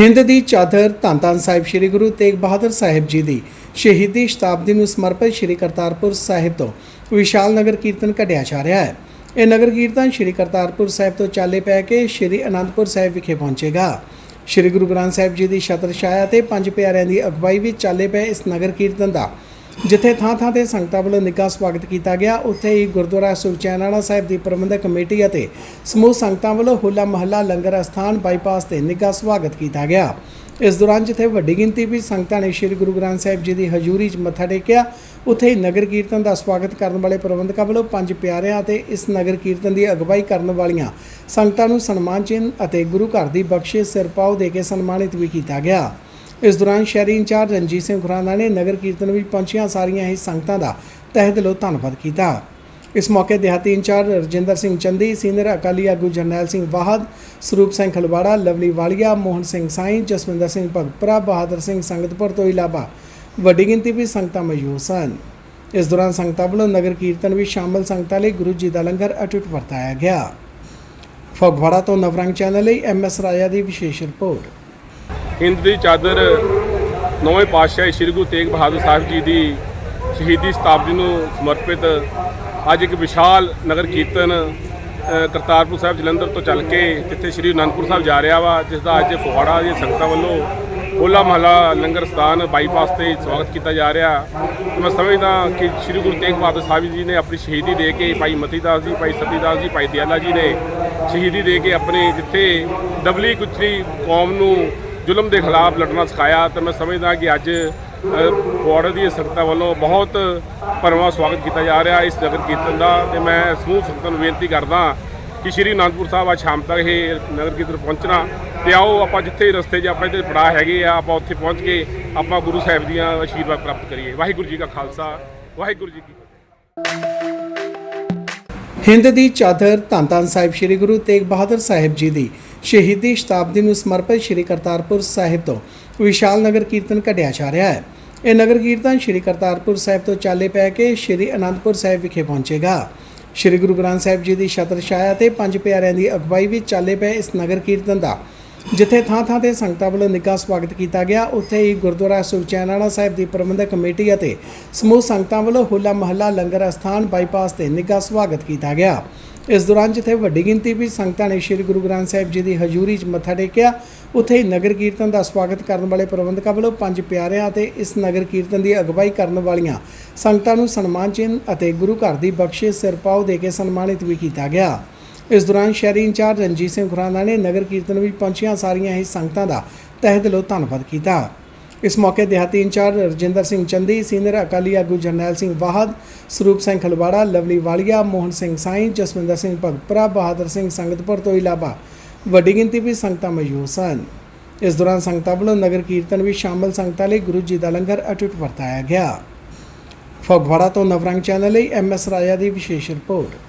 ਹਿੰਦ ਦੀ ਚਾਦਰ ਧੰਨ ਧੰਨ ਸਾਹਿਬ ਸ੍ਰੀ ਗੁਰੂ ਤੇਗ ਬਹਾਦਰ ਸਾਹਿਬ ਜੀ ਦੀ ਸ਼ਹੀਦੀ ਸ਼ਤਾਬਦੀ ਨੂੰ ਸਮਰਪਿਤ ਸ੍ਰੀ ਕਰਤਾਰਪੁਰ ਸਾਹਿਬ ਤੋਂ ਵਿਸ਼ਾਲ ਨਗਰ ਕੀਰਤਨ ਕੱਢਿਆ ਜਾ ਰਿਹਾ ਹੈ। ਇਹ ਨਗਰ ਕੀਰਤਨ ਸ੍ਰੀ ਕਰਤਾਰਪੁਰ ਸਾਹਿਬ ਤੋਂ ਚਾਲੇ ਪੈ ਕੇ ਸ੍ਰੀ ਅਨੰਦਪੁਰ ਸਾਹਿਬ ਵਿਖੇ ਪਹੁੰਚੇਗਾ। ਸ੍ਰੀ ਗੁਰੂ ਗ੍ਰੰਥ ਸਾਹਿਬ ਜੀ ਦੀ ਛਤਰ ਛਾਇਆ ਤੇ ਪੰਜ ਪਿਆਰਿਆਂ ਦੀ ਅਗਵਾਈ ਵਿੱਚ ਚਾਲੇ ਪਏ ਇਸ ਨਗਰ ਕੀਰਤਨ ਦਾ ਜਿੱਥੇ ਥਾਂ-ਥਾਂ ਤੇ ਸੰਗਤਾਂ ਵੱਲੋਂ ਨਿੱਘਾ ਸਵਾਗਤ ਕੀਤਾ ਗਿਆ, ਉੱਥੇ ਹੀ ਗੁਰਦੁਆਰਾ ਸੁਖਚੈਨਾਲਾ ਸਾਹਿਬ ਦੀ ਪ੍ਰਬੰਧਕ ਕਮੇਟੀ ਅਤੇ ਸਮੂਹ ਸੰਗਤਾਂ ਵੱਲੋਂ ਹੋਲਾ ਮਹੱਲਾ ਲੰਗਰ ਅਸਥਾਨ ਬਾਈਪਾਸ ਤੇ ਨਿੱਘਾ ਸਵਾਗਤ ਕੀਤਾ ਗਿਆ। ਇਸ ਦੌਰਾਨ ਜਿੱਥੇ ਵੱਡੀ ਗਿਣਤੀ ਵਿੱਚ ਸੰਗਤਾਂ ਨੇ ਸ੍ਰੀ ਗੁਰੂ ਗ੍ਰੰਥ ਸਾਹਿਬ ਜੀ ਦੀ ਹਜ਼ੂਰੀ 'ਚ ਮੱਥਾ ਟੇਕਿਆ, ਉੱਥੇ ਹੀ ਨਗਰ ਕੀਰਤਨ ਦਾ ਸਵਾਗਤ ਕਰਨ ਵਾਲੇ ਪ੍ਰਬੰਧਕਾਂ ਵੱਲੋਂ ਪੰਜ ਪਿਆਰਿਆਂ ਅਤੇ ਇਸ ਨਗਰ ਕੀਰਤਨ ਦੀ ਅਗਵਾਈ ਕਰਨ ਵਾਲੀਆਂ ਸੰਗਤਾਂ ਨੂੰ ਸਨਮਾਨ ਚਿੰਨ੍ਹ ਅਤੇ ਗੁਰੂ ਘਰ ਦੀ ਬਖਸ਼ਿਸ਼ ਸਿਰਪਾਓ ਦੇ ਕੇ ਸਨਮਾਨਿਤ ਵੀ ਕੀਤਾ ਗਿਆ। ਇਸ ਦੌਰਾਨ ਸ਼ਹਿਰੀ ਇੰਚਾਰਜ ਰਣਜੀਤ ਸਿੰਘ ਖੁਰਾਨਾ ਨੇ ਨਗਰ ਕੀਰਤਨ ਵਿੱਚ ਪਹੁੰਚੀਆਂ ਸਾਰੀਆਂ ਹੀ ਸੰਗਤਾਂ ਦਾ ਤਹਿ ਦਿਲੋਂ ਧੰਨਵਾਦ ਕੀਤਾ। ਇਸ ਮੌਕੇ ਦਿਹਾਤੀ ਇੰਚਾਰਜ ਰਜਿੰਦਰ ਸਿੰਘ ਚੰਦੀ, ਸੀਨੀਅਰ ਅਕਾਲੀ ਆਗੂ ਜਰਨੈਲ ਸਿੰਘ ਵਾਹਦ, ਸਰੂਪ ਸਿੰਘ ਖਲਵਾੜਾ, ਲਵਲੀ ਵਾਲੀਆ, ਮੋਹਨ ਸਿੰਘ ਸਾਈਂ, ਜਸਵਿੰਦਰ ਸਿੰਘ ਭਗਤਪੁਰਾ, ਬਹਾਦਰ ਸਿੰਘ ਸੰਗਤਪੁਰ ਤੋਂ ਇਲਾਵਾ ਵੱਡੀ ਗਿਣਤੀ ਵਿੱਚ ਸੰਗਤਾਂ ਮੌਜੂਦ ਸਨ। ਇਸ ਦੌਰਾਨ ਸੰਗਤਾਂ ਵੱਲੋਂ ਨਗਰ ਕੀਰਤਨ ਵਿੱਚ ਸ਼ਾਮਲ ਸੰਗਤਾਂ ਲਈ ਗੁਰੂ ਜੀ ਦਾ ਲੰਗਰ ਅਟੁੱਟ ਵਰਤਾਇਆ ਗਿਆ। ਫਗਵਾੜਾ ਤੋਂ ਨਵਰੰਗ ਚੈਨਲ ਲਈ ਐਮਐਸ ਰਾਜਾ ਦੀ ਵਿਸ਼ੇਸ਼ ਰਿਪੋਰਟ। ਹਿੰਦ ਦੀ ਚਾਦਰ ਨੌਵੇਂ ਪਾਤਸ਼ਾਹ ਸ੍ਰੀ ਗੁਰੂ ਤੇਗ ਬਹਾਦਰ ਸਾਹਿਬ ਜੀ ਦੀ ਸ਼ਹੀਦੀ ਸ਼ਤਾਬਦੀ ਨੂੰ ਸਮਰਪਿਤ ਅੱਜ ਇੱਕ ਵਿਸ਼ਾਲ ਨਗਰ ਕੀਰਤਨ ਕਰਤਾਰਪੁਰ ਸਾਹਿਬ ਜਲੰਧਰ ਤੋਂ ਚੱਲ ਕੇ ਜਿੱਥੇ ਸ੍ਰੀ ਅਨੰਦਪੁਰ ਸਾਹਿਬ ਜਾ ਰਿਹਾ ਵਾ, ਜਿਸ ਦਾ ਅੱਜ ਫਗਵਾੜਾ ਦੀਆਂ ਸੰਗਤਾਂ ਵੱਲੋਂ ਹੋਲਾ ਮਹੱਲਾ ਲੰਗਰ ਸਥਾਨ ਬਾਈਪਾਸ ਤੇ ਸਵਾਗਤ ਕੀਤਾ ਜਾ ਰਿਹਾ। ਤੇ ਮੈਂ ਸਮਝਦਾ ਕਿ ਸ੍ਰੀ ਗੁਰੂ ਤੇਗ ਬਹਾਦਰ ਸਾਹਿਬ ਜੀ ਨੇ ਆਪਣੀ ਸ਼ਹੀਦੀ ਦੇ ਕੇ ਭਾਈ ਮਤੀ ਦਾਸ ਜੀ, ਭਾਈ ਸਤੀ ਦਾਸ ਜੀ, ਭਾਈ ਦਿਆਲਾ ਜੀ ਨੇ ਸ਼ਹੀਦੀ ਦੇ ਕੇ ਆਪਣੇ ਜਿੱਥੇ ਦਬਲੀ ਕੁਚਲੀ ਕੌਮ ਨੂੰ ਜ਼ੁਲਮ ਦੇ ਖਿਲਾਫ ਲੜਨਾ ਸਿਖਾਇਆ ਤਾਂ ਮੈਂ ਸਮਝਦਾ ਕਿ ਅੱਜ ਫੋਰਡ ਦੀ ਸੰਗਤਾਂ ਵੱਲੋਂ ਬਹੁਤ ਭਰਵਾਂ ਸਵਾਗਤ ਕੀਤਾ ਜਾ ਰਿਹਾ ਇਸ ਨਗਰ ਕੀਰਤਨ ਦਾ ਤੇ ਮੈਂ ਸਮੂਹ ਸੰਗਤਾਂ ਨੂੰ ਬੇਨਤੀ ਕਰਦਾ ਕਿ ਸ਼੍ਰੀ ਅਨੰਦਪੁਰ ਸਾਹਿਬ ਅੱਜ ਸ਼ਾਮ ਤੱਕ ਇਹ ਨਗਰ ਕੀਰਤਨ ਪਹੁੰਚਣਾ ਤੇ ਆਓ ਆਪਾਂ ਜਿੱਥੇ ਰਸਤੇ 'ਚ ਆਪਾਂ ਇੱਥੇ ਪੜਾਅ ਹੈਗੇ ਆ, ਆਪਾਂ ਉੱਥੇ ਪਹੁੰਚ ਕੇ ਆਪਾਂ ਗੁਰੂ ਸਾਹਿਬ ਦੀਆਂ ਆਸ਼ੀਰਵਾਦ ਪ੍ਰਾਪਤ ਕਰੀਏ। ਵਾਹਿਗੁਰੂ ਜੀ ਕਾ ਖਾਲਸਾ, ਵਾਹਿਗੁਰੂ ਜੀ ਕੀ ਫਤਿਹ। ਹਿੰਦ ਦੀ ਚਾਦਰ ਧੰਨ ਧੰਨ ਸਾਹਿਬ ਸ੍ਰੀ ਗੁਰੂ ਤੇਗ ਬਹਾਦਰ ਸਾਹਿਬ ਜੀ ਦੀ ਸ਼ਹੀਦੀ ਸ਼ਤਾਬਦੀ ਨੂੰ ਸਮਰਪਿਤ ਸ੍ਰੀ ਕਰਤਾਰਪੁਰ ਸਾਹਿਬ ਤੋਂ ਵਿਸ਼ਾਲ ਨਗਰ ਕੀਰਤਨ ਕੱਢਿਆ ਜਾ ਰਿਹਾ ਹੈ। ਇਹ ਨਗਰ ਕੀਰਤਨ ਸ੍ਰੀ ਕਰਤਾਰਪੁਰ ਸਾਹਿਬ ਤੋਂ ਚਾਲੇ ਪੈ ਕੇ ਸ੍ਰੀ ਅਨੰਦਪੁਰ ਸਾਹਿਬ ਵਿਖੇ ਪਹੁੰਚੇਗਾ। ਸ੍ਰੀ ਗੁਰੂ ਗ੍ਰੰਥ ਸਾਹਿਬ ਜੀ ਦੀ ਛਤਰ ਛਾਇਆ ਤੇ ਪੰਜ ਪਿਆਰਿਆਂ ਦੀ ਅਗਵਾਈ ਵਿੱਚ ਚਾਲੇ ਪਏ ਇਸ ਨਗਰ ਕੀਰਤਨ ਦਾ ਜਿੱਥੇ ਥਾਂ-ਥਾਂ ਤੇ ਸੰਗਤਾਂ ਵੱਲੋਂ ਨਿੱਘਾ ਸਵਾਗਤ ਕੀਤਾ ਗਿਆ, ਉੱਥੇ ਹੀ ਗੁਰਦੁਆਰਾ ਸੁਖਚੈਨਾਲਾ ਸਾਹਿਬ ਦੀ ਪ੍ਰਬੰਧਕ ਕਮੇਟੀ ਅਤੇ ਸਮੂਹ ਸੰਗਤਾਂ ਵੱਲੋਂ ਹੋਲਾ ਮਹੱਲਾ ਲੰਗਰ ਅਸਥਾਨ ਬਾਈਪਾਸ ਤੇ ਨਿੱਘਾ ਸਵਾਗਤ ਕੀਤਾ ਗਿਆ। ਇਸ ਦੌਰਾਨ ਜਿੱਥੇ ਵੱਡੀ ਗਿਣਤੀ ਵਿੱਚ ਸੰਗਤਾਂ ਨੇ ਸ੍ਰੀ ਗੁਰੂ ਗ੍ਰੰਥ ਸਾਹਿਬ ਜੀ ਦੀ ਹਜ਼ੂਰੀ 'ਚ ਮੱਥਾ ਟੇਕਿਆ, ਉੱਥੇ ਹੀ ਨਗਰ ਕੀਰਤਨ ਦਾ ਸਵਾਗਤ ਕਰਨ ਵਾਲੇ ਪ੍ਰਬੰਧਕਾਂ ਵੱਲੋਂ ਪੰਜ ਪਿਆਰਿਆਂ ਅਤੇ ਇਸ ਨਗਰ ਕੀਰਤਨ ਦੀ ਅਗਵਾਈ ਕਰਨ ਵਾਲੀਆਂ ਸੰਗਤਾਂ ਨੂੰ ਸਨਮਾਨ ਚਿੰਨ੍ਹ ਅਤੇ ਗੁਰੂ ਘਰ ਦੀ ਬਖਸ਼ਿਸ਼ ਸਿਰਪਾਓ ਦੇ ਕੇ ਸਨਮਾਨਿਤ ਵੀ ਕੀਤਾ ਗਿਆ। ਇਸ ਦੌਰਾਨ ਸ਼ਹਿਰੀ ਇੰਚਾਰਜ ਰਣਜੀਤ ਸਿੰਘ ਖੁਰਾਨਾ ਨੇ ਨਗਰ ਕੀਰਤਨ ਵਿੱਚ ਪਹੁੰਚੀਆਂ ਸਾਰੀਆਂ ਹੀ ਸੰਗਤਾਂ ਦਾ ਤਹਿ ਦਿਲੋਂ ਧੰਨਵਾਦ ਕੀਤਾ। ਇਸ ਮੌਕੇ ਦਿਹਾਤੀ ਇੰਚਾਰਜ ਰਜਿੰਦਰ ਸਿੰਘ ਚੰਦੀ, ਸੀਨੀਅਰ ਅਕਾਲੀ ਆਗੂ ਜਰਨੈਲ ਸਿੰਘ ਵਾਹਦ, ਸਰੂਪ ਸਿੰਘ ਖਲਵਾੜਾ, ਲਵਲੀ ਵਾਲੀਆ, ਮੋਹਨ ਸਿੰਘ ਸਾਈਂ, ਜਸਵਿੰਦਰ ਸਿੰਘ ਭਗਤਪੁਰਾ, ਬਹਾਦਰ ਸਿੰਘ ਸੰਗਤਪੁਰ ਤੋਂ ਇਲਾਵਾ ਵੱਡੀ ਗਿਣਤੀ ਵਿੱਚ ਸੰਗਤਾਂ ਮੌਜੂਦ ਸਨ। ਇਸ ਦੌਰਾਨ ਸੰਗਤਾਂ ਵੱਲੋਂ ਨਗਰ ਕੀਰਤਨ ਵਿੱਚ ਸ਼ਾਮਲ ਸੰਗਤਾਂ ਲਈ ਗੁਰੂ ਜੀ ਦਾ ਲੰਗਰ ਅਟੁੱਟ ਵਰਤਾਇਆ ਗਿਆ। ਫਗਵਾੜਾ ਤੋਂ ਨਵਰੰਗ ਚੈਨਲ ਲਈ ਐਮਐਸ ਰਾਜਾ ਦੀ ਵਿਸ਼ੇਸ਼ ਰਿਪੋਰਟ।